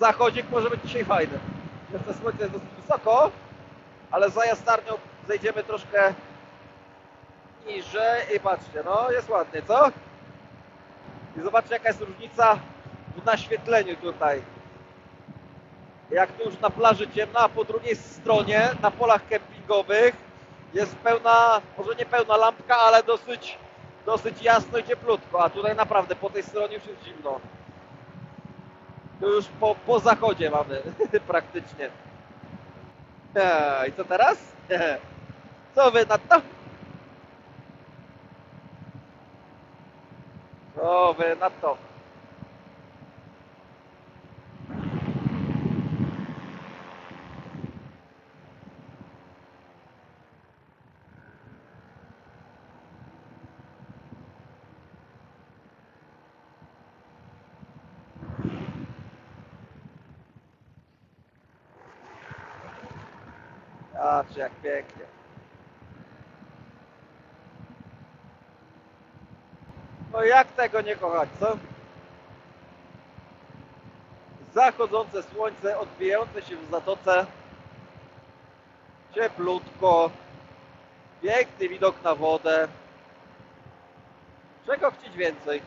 zachodzik może być dzisiaj fajny. Jeszcze słońce jest dosyć wysoko, ale za jastarnią zejdziemy troszkę niżej i patrzcie, no jest ładnie, co? I zobaczcie jaka jest różnica w naświetleniu tutaj. Jak tu już na plaży ciemno, a po drugiej stronie na polach kempingowych jest pełna, może nie pełna lampka, ale dosyć, dosyć jasno i cieplutko, a tutaj naprawdę po tej stronie już jest zimno. Tu już po, po zachodzie mamy praktycznie. I co teraz? Co wy na to? Co wy na to? Patrz jak pięknie. No jak tego nie kochać, co? Zachodzące słońce, odbijające się w zatoce. Cieplutko. Piękny widok na wodę. Czego chcieć więcej?